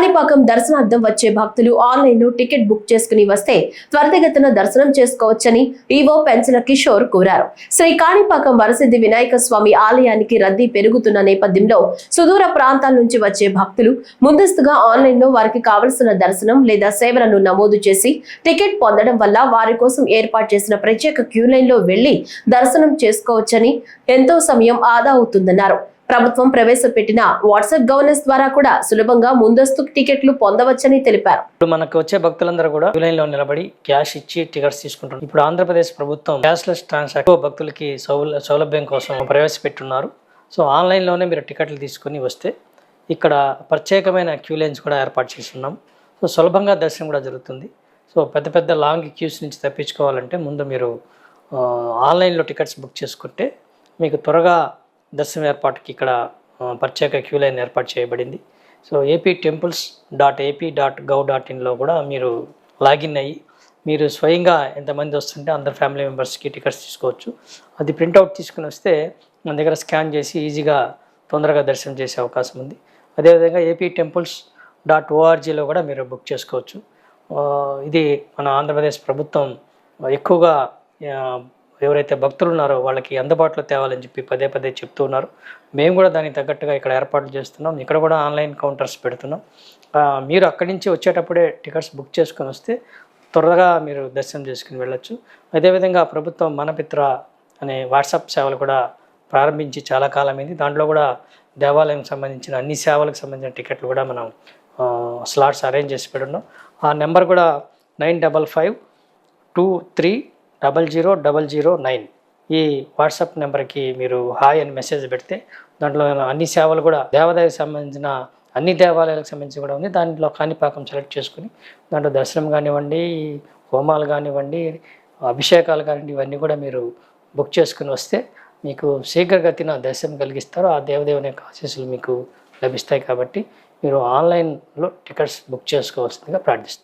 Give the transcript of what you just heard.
కాణిపాకం దర్శనార్థం వచ్చే భక్తులు ఆన్లైన్లో టికెట్ బుక్ చేసుకుని వస్తే త్వరితగతిన దర్శనం చేసుకోవచ్చని ఈవో పెన్సిల కిషోర్ కోరారు. శ్రీ కాణిపాకం వరసిద్ధి వినాయక స్వామి ఆలయానికి రద్దీ పెరుగుతున్న నేపథ్యంలో సుదూర ప్రాంతాల నుంచి వచ్చే భక్తులు ముందస్తుగా ఆన్లైన్లో వారికి కావలసిన దర్శనం లేదా సేవలను నమోదు చేసి టికెట్ పొందడం వల్ల వారి కోసం ఏర్పాటు చేసిన ప్రత్యేక క్యూ లైన్లో వెళ్ళి దర్శనం చేసుకోవచ్చని ఎంతో సమయం ఆదా అవుతుందన్నారు. ప్రభుత్వం ప్రవేశపెట్టిన వాట్సాప్ గవర్నెన్స్ ద్వారా కూడా సులభంగా ముందస్తు టికెట్లు పొందవచ్చని తెలిపారు. ఇప్పుడు మనకు వచ్చే భక్తులందరూ కూడా క్యూ లైన్లో నిలబడి క్యాష్ ఇచ్చి టికెట్స్ తీసుకుంటున్నారు. ఇప్పుడు ఆంధ్రప్రదేశ్ ప్రభుత్వం క్యాష్లెస్ ట్రాన్సాక్షన్ భక్తులకి సౌల సౌలభ్యం కోసం ప్రవేశపెట్టున్నారు. సో ఆన్లైన్లోనే మీరు టికెట్లు తీసుకుని వస్తే ఇక్కడ ప్రత్యేకమైన క్యూ లైన్స్ కూడా ఏర్పాటు చేస్తున్నాం. సో సులభంగా దర్శనం కూడా జరుగుతుంది. సో పెద్ద పెద్ద లాంగ్ క్యూస్ నుంచి తప్పించుకోవాలంటే ముందు మీరు ఆన్లైన్లో టికెట్స్ బుక్ చేసుకుంటే మీకు త్వరగా దర్శనం ఏర్పాటుకి ఇక్కడ ప్రత్యేక క్యూ లైన్ ఏర్పాటు చేయబడింది. So AP temples dot AP dot gov dot ఇన్లో కూడా మీరు లాగిన్ అయ్యి మీరు స్వయంగా ఎంతమంది వస్తుంటే అందరు ఫ్యామిలీ మెంబర్స్కి టికెట్స్ తీసుకోవచ్చు. అది ప్రింట్అవుట్ తీసుకుని వస్తే మన దగ్గర స్కాన్ చేసి ఈజీగా తొందరగా దర్శనం చేసే అవకాశం ఉంది. అదేవిధంగా ఏపీ టెంపుల్స్ డాట్ ఓఆర్జీలో కూడా మీరు బుక్ చేసుకోవచ్చు. ఇది మన ఆంధ్రప్రదేశ్ ప్రభుత్వం ఎక్కువగా ఎవరైతే భక్తులు ఉన్నారో వాళ్ళకి అందుబాటులో తేవాలని చెప్పి పదే పదే చెప్తూ ఉన్నారు. మేము కూడా దానికి తగ్గట్టుగా ఇక్కడ ఏర్పాట్లు చేస్తున్నాం. ఇక్కడ కూడా ఆన్లైన్ కౌంటర్స్ పెడుతున్నాం. మీరు అక్కడి నుంచి వచ్చేటప్పుడే టికెట్స్ బుక్ చేసుకొని వస్తే త్వరగా మీరు దర్శనం చేసుకుని వెళ్ళొచ్చు. అదేవిధంగా ప్రభుత్వం మనపిత్ర అనే వాట్సాప్ సేవలు కూడా ప్రారంభించి చాలా కాలమైంది. దాంట్లో కూడా దేవాలయం సంబంధించిన అన్ని సేవలకు సంబంధించిన టికెట్లు కూడా మనం స్లాట్స్ అరేంజ్ చేసి పెడున్నాం. ఆ నెంబర్ కూడా nine double five two three double zero double zero nine. ఈ వాట్సాప్ నెంబర్కి మీరు హాయ్ అని మెసేజ్ పెడితే దాంట్లో అన్ని సేవలు కూడా దేవాదాయకు సంబంధించిన అన్ని దేవాలయాలకు సంబంధించి కూడా ఉంది. దాంట్లో కాణిపాకం సెలెక్ట్ చేసుకుని దాంట్లో దర్శనం కానివ్వండి హోమాలు కానివ్వండి అభిషేకాలు కానివ్వండి ఇవన్నీ కూడా మీరు బుక్ చేసుకుని వస్తే మీకు శీఘ్రగతిన దర్శనం కలిగిస్తారు. ఆ దేవదేవుని యొక్క ఆశీస్సులు మీకు లభిస్తాయి కాబట్టి మీరు ఆన్లైన్లో టికెట్స్ బుక్ చేసుకోవాల్సిందిగా ప్రార్థిస్తారు